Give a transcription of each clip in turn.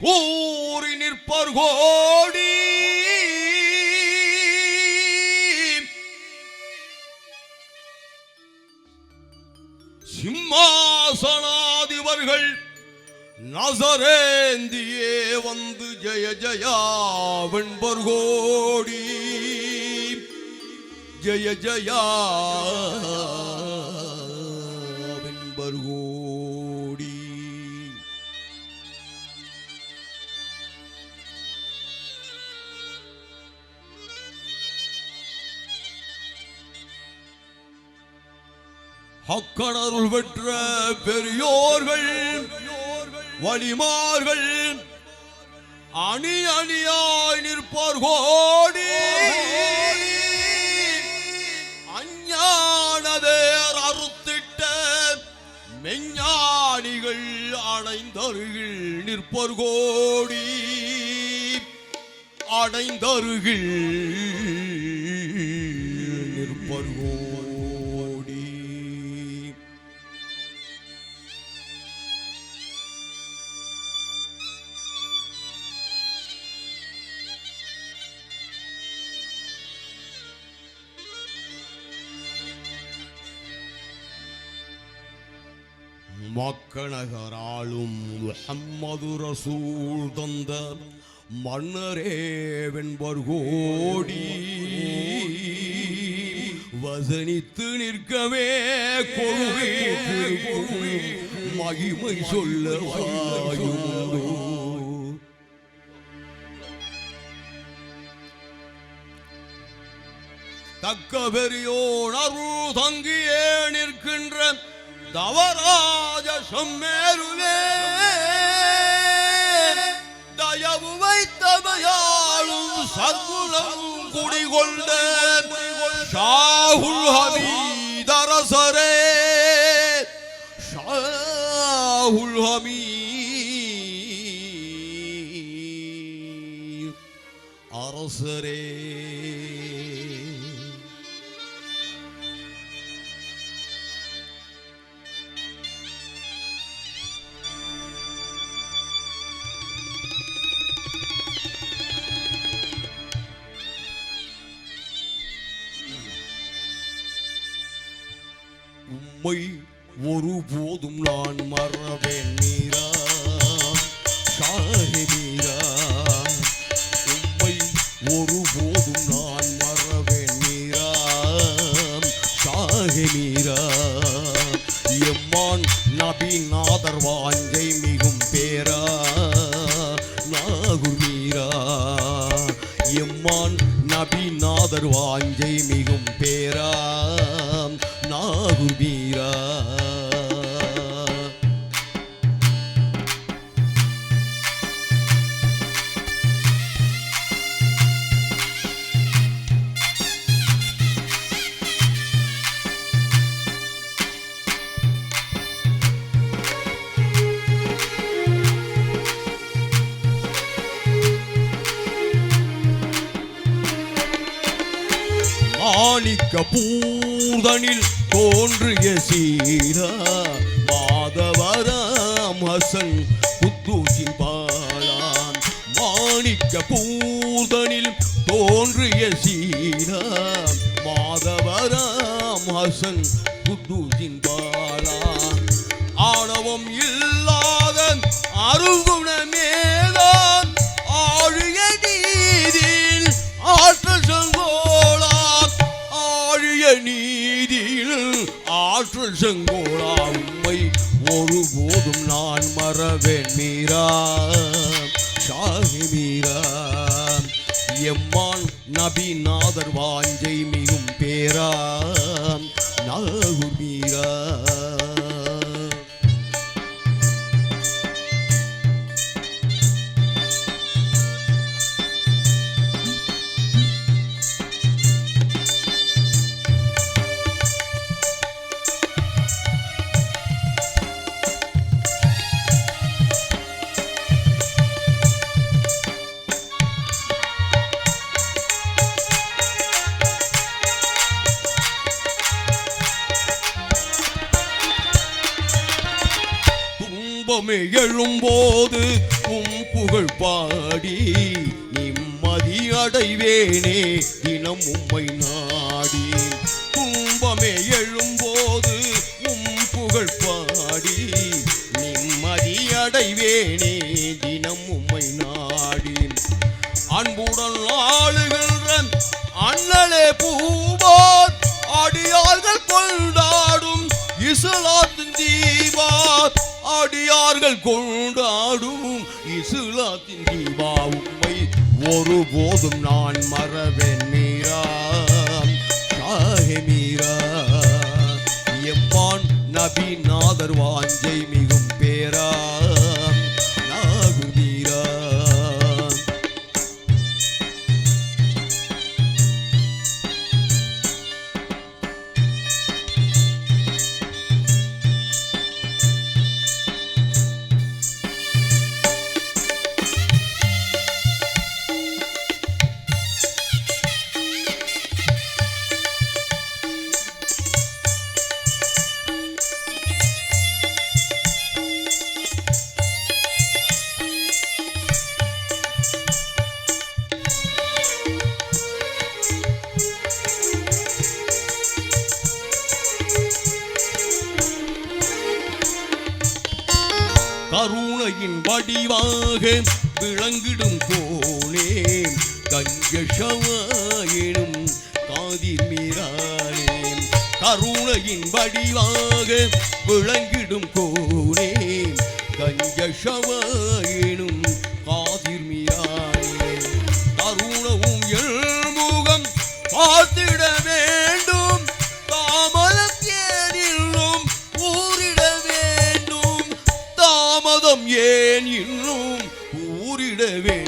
கூறி நிற்பர் கோடி. சிம்மாசனாதிபர்கள் நசரேந்தியே வந்து ஜெய ஜயா வெண்பர் கோடி. ஜெய ஜயா. அக்கணருள் பெற்ற பெரியோர்கள் வலிமார்கள் அணி அணியாய் நிற்பார் கோடி அஞ்ஞானதேர் அறுத்திட்ட மெஞ்ஞானிகள் அடைந்தருகில் நிற்பர் கோடி அடைந்தருகில் மக்கணகராளும் முஹம்மது ரசூல் தந்த மன்னரே வெண்பர் கோடி வசனித்து நிற்கவே கொள்கை மகிமை சொல்ல வாயுமுண்டோ தக்க பெரியோர் அருள் தங்கியே நிற்கின்ற தவறா செம்மேருவே தயவு வைத்தமையாளும் சர்க்குலம் குடிகொண்ட ஷாகுல் ஹமீதரசரே ஷாகுல் ஹமீத் அரசரே உம்மை ஒருபோதும் நான் மறவேன் மீரா ஷாஹி மீரா உம்மை ஒருபோதும் நான் மறவேன் மீரா ஷாஹி மீரா எம்மான் நபி நாதர் வாஞ்சை மிகும் பேரா? நாகுர் மீரா எம்மான் நாதர் வாஞ்சை மிகும் பேரா நாகுர் மாணிக்க பூதனில் தோன்றிய சீரா மாதவராம் ஹசன் குத்தூசின் பாலான் மாணிக்க பூதனில் தோன்றிய சீரா மாதவராம் ஹசன் குத்தூசின் பாலான் ஆணவம் இல்லாத அருகுணமேதான் ஆழிய நீதியில் ஆற்றல் செங்கோளா நீதியில் ஆற்றல் செங்கோளா உம்மை ஒருபோதும் நான் மறவேன் மீரா. ஷாஹி மீரா. எம்மான் நபிநாதர் வாஞ்சை மிகும் பேரா. துன்பமே எழும்போது உம் புகழ் பாடி நிம்மதி அடைவேனே தினம் உம்மை நாடி. கும்பமே எழும்போது உம் புகழ் பாடி நிம்மதி அடைவேனே தினம் உம்மை நாடி. அன்புடன் ஆளுகின்ற அண்ணலே பூவார் அடியார்கள் கொண்டாடும் இஸ்லாத்தின் தீபார் கொண்டாடும் இசுலாத்தின் தீபா. உம்மை ஒருபோதும் நான் மறவேன் நீரா கருணையின் வடிவாக விளங்கிடும் கோனே கஞ்சஷவாயினும் காதிர் மீறானே. கருணையின் வடிவாக விளங்கிடும் கோனே கஞ்சஷவாயினும் இன்னும் ஊரிடவே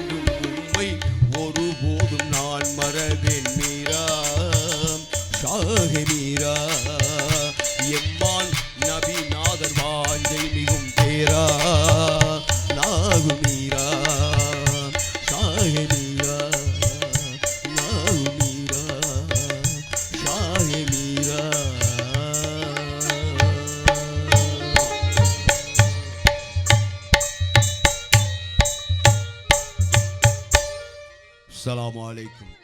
Bacon